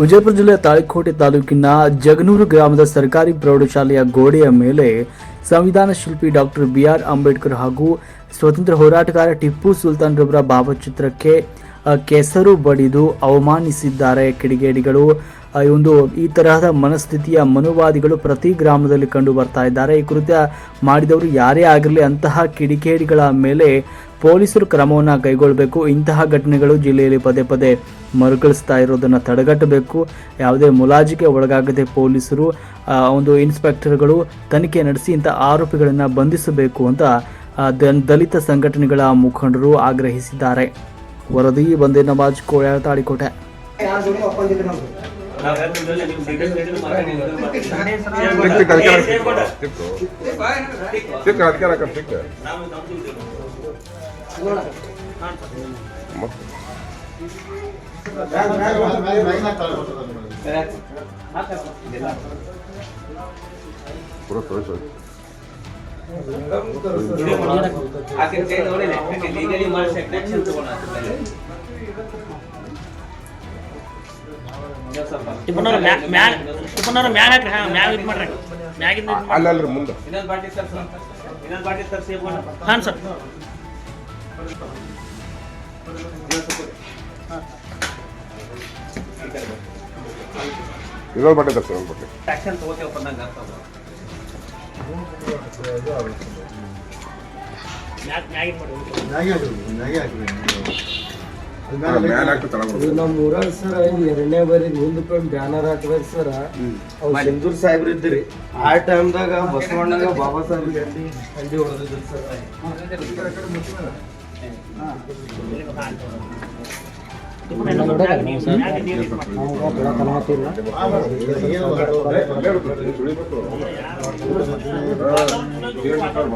ವಿಜಯಪುರ ಜಿಲ್ಲೆಯ ತಾಳಿಕೋಟೆ ತಾಲೂಕಿನ ಜಗನೂರು ಗ್ರಾಮದ ಸರ್ಕಾರಿ ಪ್ರೌಢಶಾಲೆಯ ಗೋಡೆಯ ಮೇಲೆ ಸಂವಿಧಾನ ಶಿಲ್ಪಿ ಡಾಕ್ಟರ್ ಬಿ ಆರ್ ಅಂಬೇಡ್ಕರ್ ಹಾಗೂ ಸ್ವತಂತ್ರ ಹೋರಾಟಗಾರ ಟಿಪ್ಪು ಸುಲ್ತಾನ್ ರವರ ಭಾವಚಿತ್ರಕ್ಕೆ ಕೆಸರು ಬಡಿದು ಅವಮಾನಿಸಿದ್ದಾರೆ ಕಿಡಿಗೇಡಿಗಳು. ಈ ಒಂದು, ಈ ತರಹದ ಮನಸ್ಥಿತಿಯ ಮನುವಾದಿಗಳು ಪ್ರತಿ ಗ್ರಾಮದಲ್ಲಿ ಕಂಡು ಬರ್ತಾ ಇದ್ದಾರೆ. ಈ ಕೃತ್ಯ ಮಾಡಿದವರು ಯಾರೇ ಆಗಿರಲಿ ಅಂತಹ ಕಿಡಿಗೇಡಿಗಳ ಮೇಲೆ ಪೊಲೀಸರು ಕ್ರಮವನ್ನು ಕೈಗೊಳ್ಳಬೇಕು. ಇಂತಹ ಘಟನೆಗಳು ಜಿಲ್ಲೆಯಲ್ಲಿ ಪದೇ ಪದೇ ಮರುಕಳಿಸ್ತಾ ಇರೋದನ್ನು ತಡೆಗಟ್ಟಬೇಕು. ಯಾವುದೇ ಮುಲಾಜಿಕೆ ಒಳಗಾಗದೆ ಪೊಲೀಸರು ಒಂದು ಇನ್ಸ್ಪೆಕ್ಟರ್ಗಳು ತನಿಖೆ ನಡೆಸಿ ಇಂಥ ಆರೋಪಿಗಳನ್ನು ಬಂಧಿಸಬೇಕು ಅಂತ ದಲಿತ ಸಂಘಟನೆಗಳ ಮುಖಂಡರು ಆಗ್ರಹಿಸಿದ್ದಾರೆ. ವರದಿ ಬಂದೆ ನವಾಜ್ ಕೋಳ ತಾಳಿಕೋಟೆ. ಪೂರ ತೋರಿಸು ಆಕಿನ ಕೈ ನೋಡಿಲ್ಲ ಲೀಗಲಿ. ಅಲ್ಲಲ್ರಿ ಮುಂದೆ ಇನ್ನೊಂದು ಬಾಟಿ ಸರ್ ಇನ್ನೊಂದು ಬಾಟಿ ಮಾಡ ಹಾಂ ಸರ್ ಇನ್ನೊಂದು ಬಟ್ಟೆ ತರ್ಸಿ ಬಟ್ಟೆ. ತಗೋತೇವಪ್ಪ ನಂಗೆ ನಮ್ಮ ಊರಾಗ ಸರ್ ಎರಡನೇ ಬಾರಿ ಮುಂದಕ್ಕೆ ಬ್ಯಾನರ್ ಹಾಕಿದಾಗ ಸರ್. ಅವ್ರು ಸಿಂಧೂರ್ ಸಾಹೇಬ್ರು ಇದ್ರಿ ಆ ಟೈಮ್ದಾಗ ಬಸವಣ್ಣಗ ಬಾಬಾ ಸಾಹೇಬ್ರಿಗೆ ಅಲ್ಲಿ ಹಳ್ಳಿ ಹೊಡೆದಿದ್ರು ಸರ್. ನಾವು